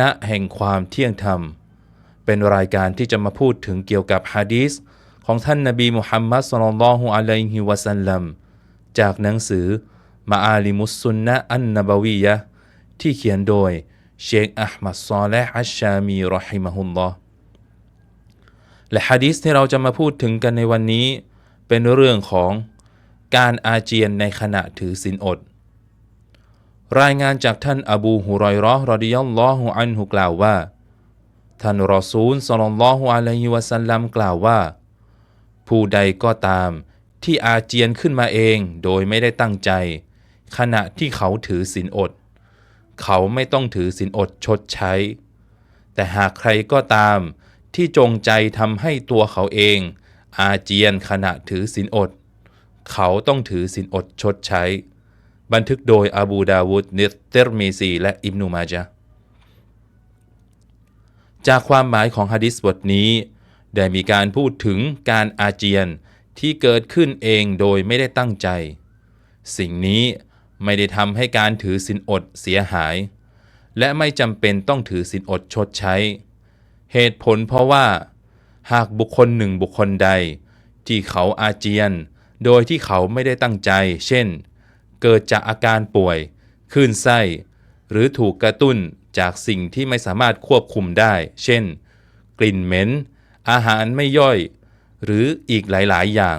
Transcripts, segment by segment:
นะแห่งความเที่ยงธรรม เป็นรายการที่จะมาพูดถึงเกี่ยวกับฮะดีษของท่านนบีมุฮัมมัดสุลลัลลอฮุอะลัยฮิวะสัลลัมจากหนังสือมาอาลิมุสซุนนะอันนบวียะที่เขียนโดยเชคอัลมัดซอเลห์อัชชามีรอฮิมะฮุลลอฮ์และฮะดีษที่เราจะมาพูดถึงกันในวันนี้ เป็นเรื่องของการอาเจียนในขณะถือศีลอด รายงานจากท่านอบูฮุรอยราะห์รอดิยัลลอฮุอันฮุกล่าวว่า ท่านรอซูลสัลลลลอฮุอะลัยฮิวะสัลลัมกล่าวว่า ผู้ใดก็ตาม ที่อาเจียนขึ้นมาเองโดยไม่ได้ตั้งใจ ขณะที่เขาถือศีลอด เขาไม่ต้องถือศีลอดชดใช้ แต่หากใครก็ตาม ที่จงใจทำให้ตัวเขาเอง อาเจียนขณะถือศีลอด เขาต้องถือศีลอดชดใช้ บันทึกโดยอบูดาวุดนิเตอร์มีซีและอิบนุมาจาจากความหมายของฮะดิษบทนี้ ได้มีการพูดถึงการอาเจียนที่เกิดขึ้นเองโดยไม่ได้ตั้งใจ สิ่งนี้ไม่ได้ทำให้การถือศีลอดเสียหาย และไม่จำเป็นต้องถือศีลอดชดใช้ เหตุผลเพราะว่า หากบุคคลหนึ่งบุคคลใด ที่เขาอาเจียน โดยที่เขาไม่ได้ตั้งใจ เช่น เกิดจากอาการป่วยคลื่นไส้ หรือถูกกระตุ้นจากสิ่งที่ไม่สามารถควบคุมได้ เช่น กลิ่นเหม็น อาหารไม่ย่อย หรืออีกหลาย ๆ อย่าง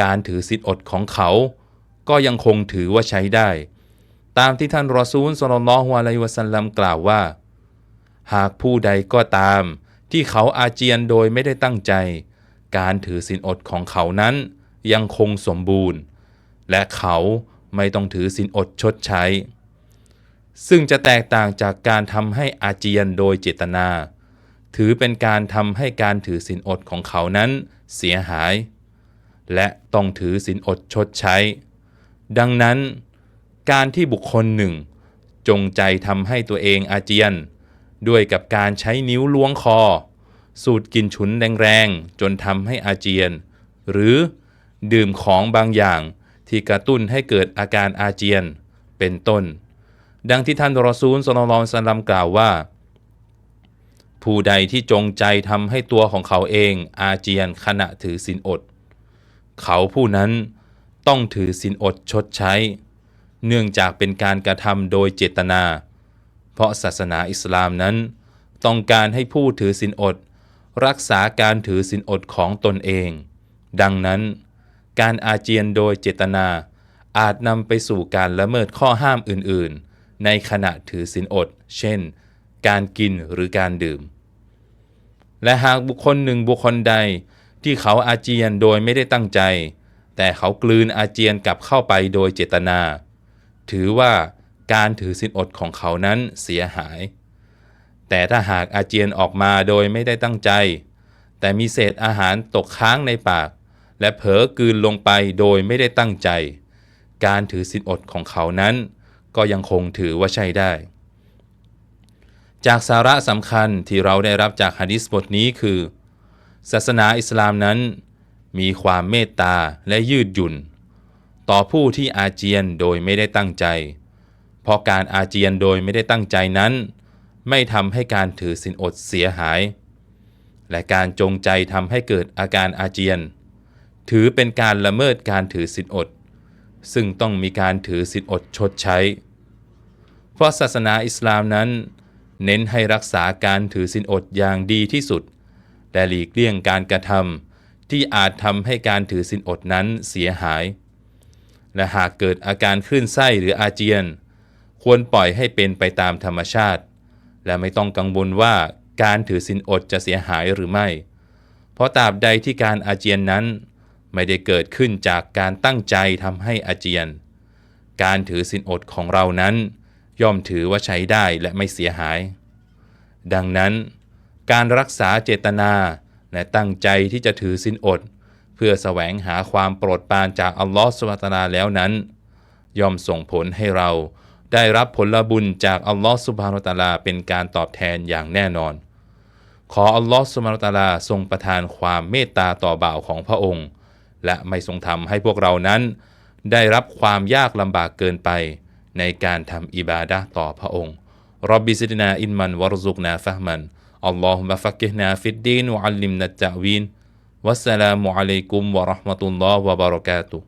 การถือศีลอดของเขา ก็ยังคงถือว่าใช้ได้ ตามที่ท่านรอซูลสลลอฮุอะลัยวะสัลลัมกล่าวว่า หากผู้ใดก็ตาม ที่เขาอาเจียนโดยไม่ได้ตั้งใจ การถือศีลอดของเขานั้นยังคงสมบูรณ์ และเขา ไม่ต้องถือศีลอดชดใช้ ซึ่งจะแตกต่างจากการทำให้อาเจียนโดยเจตนา ถือเป็นการทำให้การถือศีลอดของเขานั้นเสียหาย และต้องถือศีลอดชดใช้ ดังนั้น การที่บุคคลหนึ่ง จงใจทำให้ตัวเองอาเจียน ด้วยกับการใช้นิ้วล้วงคอ สูดกินฉุนแรงๆ จนทำให้อาเจียน หรือดื่มของบางอย่าง ที่กระตุ้นให้เกิดอาการอาเจียนเป็นต้น ดังที่ท่านรอซูลสลลัลลอฮุอะลัยฮิวะสัลลัมกล่าวว่า ผู้ใดที่จงใจทำให้ตัวของเขาเองอาเจียนขณะถือศีลอด เขาผู้นั้นต้องถือศีลอดชดใช้ เนื่องจากเป็นการกระทำโดยเจตนา เพราะศาสนาอิสลามนั้น ต้องการให้ผู้ถือศีลอด รักษาการถือศีลอดของตนเอง ดังนั้น การอาเจียนโดยเจตนา อาจนำไปสู่การละเมิดข้อห้ามอื่นๆ ในขณะถือศีลอด เช่น การกินหรือการดื่ม และหากบุคคลหนึ่งบุคคลใดที่เขาอาเจียนโดยไม่ได้ตั้งใจ แต่เขากลืนอาเจียนกลับเข้าไปโดยเจตนา ถือว่าการถือศีลอดของเขานั้นเสียหาย แต่ถ้าหากอาเจียนออกมาโดยไม่ได้ตั้งใจ แต่มีเศษอาหารตกค้างในปาก และเผลอกลืนลงไปโดยไม่ได้ตั้งใจ การถือศีลอดของเขานั้น ก็ยังคงถือว่าใช่ได้ จากสาระสำคัญที่เราได้รับจากฮะดิษบทนี้คือ ศาสนาอิสลามนั้น มีความเมตตาและยืดหยุ่น ต่อผู้ที่อาเจียนโดยไม่ได้ตั้งใจ เพราะการอาเจียนโดยไม่ได้ตั้งใจนั้น ไม่ทำให้การถือศีลอดเสียหาย และการจงใจทำให้เกิดอาการอาเจียน ถือเป็นการละเมิดการถือศีลอด ซึ่งต้องมีการถือศีลอดชดใช้ เพราะศาสนาอิสลามนั้น เน้นให้รักษาการถือศีลอดอย่างดีที่สุด และหลีกเลี่ยงการกระทำที่อาจทำให้การถือศีลอดนั้นเสียหาย และหากเกิดอาการคลื่นไส้หรืออาเจียน ควรปล่อยให้เป็นไปตามธรรมชาติ และไม่ต้องกังวลว่าการถือศีลอดจะเสียหายหรือไม่ เพราะตราบใดที่การอาเจียนนั้น ไม่ได้เกิดขึ้นจากการตั้งใจทำให้อาเจียน การถือศีลอดของเรานั้น ย่อมถือว่าใช้ได้และไม่เสียหาย ดังนั้น การรักษาเจตนาและตั้งใจที่จะถือศีลอด เพื่อแสวงหาความโปรดปรานจากอัลลอฮฺสุบฮานะฮูวะตาลาแล้วนั้น ย่อมส่งผลให้เราได้รับผลบุญจากอัลลอฮฺสุบฮานตาลาเป็นการตอบแทนอย่างแน่นอน ขออัลลอฮฺสุบฮานตาลาทรงประทานความเมตตาต่อบ่าวของพระองค์ และไม่ทรงทำให้พวกเรานั้น ได้รับความยากลำบากเกินไปในการทำอิบาดะต่อพระองค์รับบิซิดนาอินมันวรซุกนาฟะมันอัลลอฮุมะฟักกินาฟิดดีนอัลลิมนัตจาวีนวัสสลามุอะลัยกุมวะราะห์มะตุลลอฮ์วะบารอกาตุ